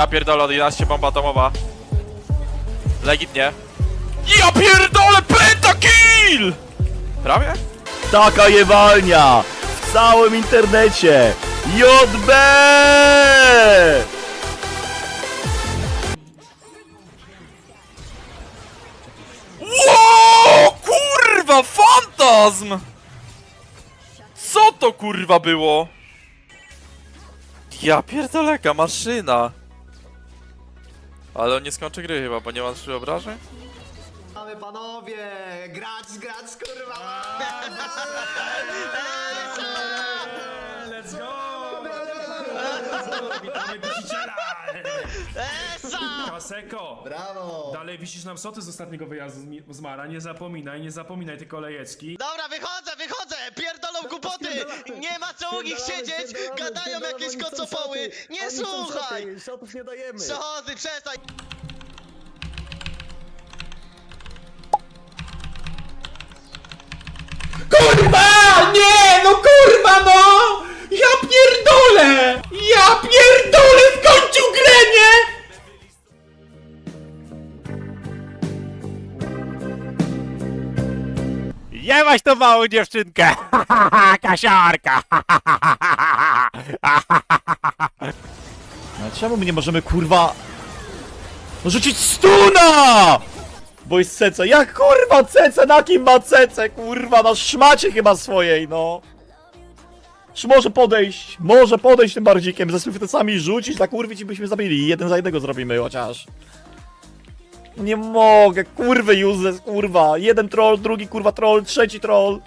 Ja pierdolę, 11 bomba atomowa. Legitnie. Ja pierdolę, pentakill! Prawie? Taka jewalnia! W całym internecie! JB! Ło, kurwa, fantazm! Co to kurwa było? Ja pierdoleka, maszyna. Ale on nie skończy gry chyba, bo nie ma trzy obrażeń? Mamy panowie! Grać, grać, kurwa! Let's go! Witamy dusiciela! Kaseko! Brawo! Dalej wisisz nam soty z ostatniego wyjazdu z, mi- z Mara. Nie zapominaj, nie zapominaj ty kolejecki. Dobra, wychodzę, wychodzę! Głupoty! Co u nich siedzieć! Gadają jakieś kocopoły! Nie słuchaj! Szotów nie dajemy! Przestań! Kurwa! Nie! No kurwa no! Ja pierdolę! Jebać tą małą dziewczynkę! Kasiarka! No czemu my nie możemy kurwa... No rzucić stuna! Bo jest Cece. Jak kurwa Cece? Na kim ma Cece? Kurwa, na szmacie chyba swojej, no. Czy może podejść? Może podejść tym bardzikiem, ze sami rzucić, tak kurwić i byśmy zabili. Jeden za jednego zrobimy chociaż. Nie mogę, kurwy useless, kurwa. Jeden troll, drugi kurwa troll, trzeci troll.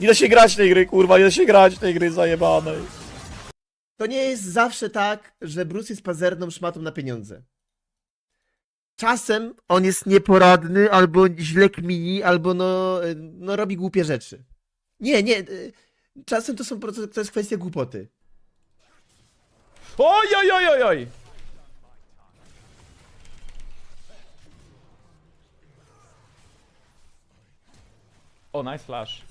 Nie da się grać tej gry, kurwa, nie da się grać tej gry zajebanej. To nie jest zawsze tak, że Bruce jest pazerną szmatą na pieniądze. Czasem on jest nieporadny, albo źle kmini, albo no, y, no robi głupie rzeczy. Nie, nie. y, Czasem to są to jest kwestia głupoty. Oj, oj, oj, oj, oj! O, nice flash.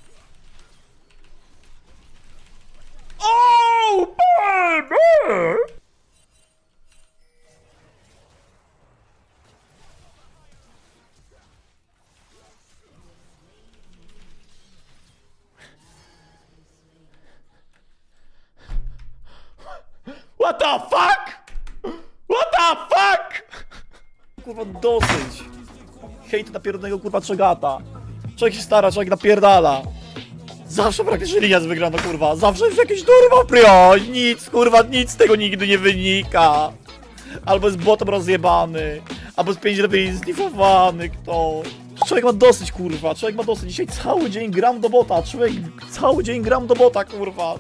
Oh, baby! What the fuck? What the fuck? Kurwa, dosyć. Hejt na pierdolnego kurwa czogata. Człowiek się stara, człowiek napierdala. Zawsze praktycznie linia wygrana, kurwa. Zawsze jest jakieś durwa prioś. Nic, kurwa, nic z tego nigdy nie wynika. Albo jest botem rozjebany, albo jest 5 lepiej zlifowany ktoś. Człowiek ma dosyć, kurwa. Człowiek ma dosyć. Dzisiaj cały dzień gram do bota. Człowiek cały dzień gram do bota, kurwa.